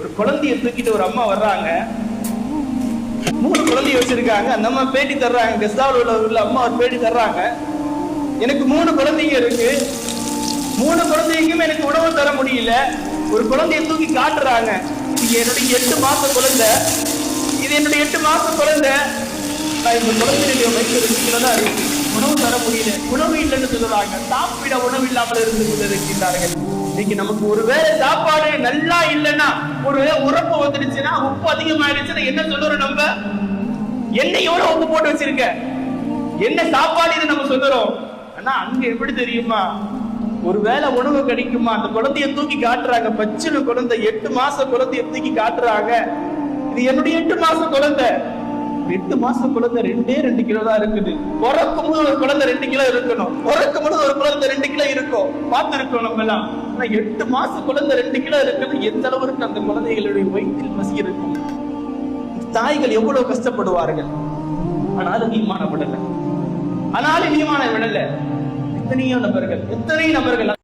ஒரு குழந்தைய தூக்கிட்டு ஒரு அம்மா வர்றாங்க. மூணு குழந்தைய வச்சிருக்காங்க. அந்த அம்மா பேட்டி தர்றாங்க. கெஸ்டாவில் உள்ள உள்ள அம்மா ஒரு பேட்டி தர்றாங்க. எனக்கு மூணு குழந்தைங்க இருக்கு. மூணு குழந்தைக்குமே எனக்கு உணவு தர முடியல. ஒரு குழந்தைய தூக்கி காட்டுறாங்க. இது என்னுடைய எட்டு மாச குழந்தை. இது என்னுடைய எட்டு மாச குழந்தை. நான் இந்த குழந்தையுடைய வயசு ரெண்டு தான் இருக்கு உணவு தர முடியல. உணவு இல்லைன்னு சொல்லுறாங்க சாப்பிட உணவு இல்லாமல் இருந்து கொண்டிருக்கின்றார்கள். இன்னைக்கு நமக்கு ஒருவேளை சாப்பாடு ஒரு உரப்பு வந்துடுச்சுன்னா உப்பு அதிகமாயிடுச்சுன்னா என்ன சொல்லுறோம் நம்ம? எண்ணெயோட உப்பு போட்டு வச்சிருக்க? என்ன சாப்பாடு நம்ம சொல்லுறோம். ஆனா அங்க எப்படி தெரியுமா? ஒருவேளை உணவு கிடைக்குமா? அந்த குழந்தைய தூக்கி காட்டுறாங்க. பச்சின குழந்தை எட்டு மாச குழந்தைய தூக்கி காட்டுறாங்க. இது என்னுடைய எட்டு மாச குழந்தை. எட்டு மாசம் குழந்தை ரெண்டே ரெண்டு கிலோ தான் இருக்குது. பிறக்கும் போது ஒரு குழந்தை ரெண்டு கிலோ இருக்கணும். பிறக்கும் போது ஒரு குழந்தை ரெண்டு கிலோ இருக்கும். பார்த்துருக்கோம் நம்ம எல்லாம் ஆனா எட்டு மாசம் குழந்தை ரெண்டு கிலோ இருக்குது எந்த அளவுக்கு அந்த குழந்தைகளுடைய வயிற்றில் பசி இருக்கும்? தாய்கள் எவ்வளவு கஷ்டப்படுவார்கள்? ஆனாலும் ஈமான விடல. ஆனாலும் ஈமான விடல. எத்தனையோ நபர்கள் எத்தனை நபர்கள்